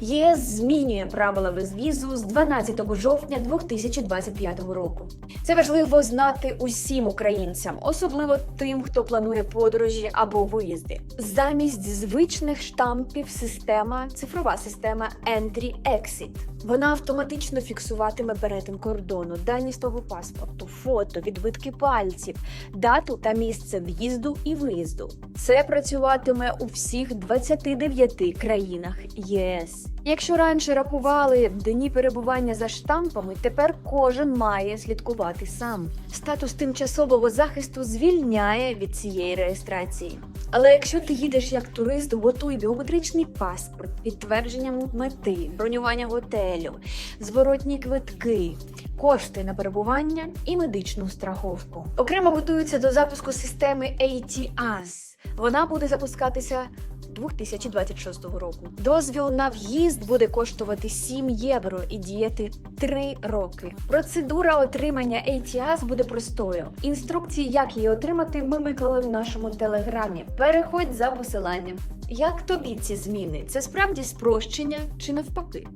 ЄС змінює правила безвізу з 12 жовтня 2025 року. Це важливо знати усім українцям, особливо тим, хто планує подорожі або виїзди. Замість звичних штампів система, цифрова система Entry-Exit. Вона автоматично фіксуватиме перетин кордону, дані з того паспорту, фото, відбитки пальців, дату та місце в'їзду і виїзду. Це працюватиме у всіх 29 країнах ЄС. Якщо раніше рахували дні перебування за штампами, тепер кожен має слідкувати сам. Статус тимчасового захисту звільняє від цієї реєстрації. Але якщо ти їдеш як турист, готуй біометричний паспорт, підтвердження мети, бронювання готелю, зворотні квитки, кошти на перебування і медичну страховку. Окремо готуються до запуску системи ATAS. Вона буде запускатися 2026 року. Дозвіл на в'їзд буде коштувати 7 євро і діяти 3 роки. Процедура отримання ATAS буде простою. Інструкції, як її отримати, ми виклали в нашому телеграмі. Переходь за посиланням. Як тобі ці зміни? Це справді спрощення чи навпаки?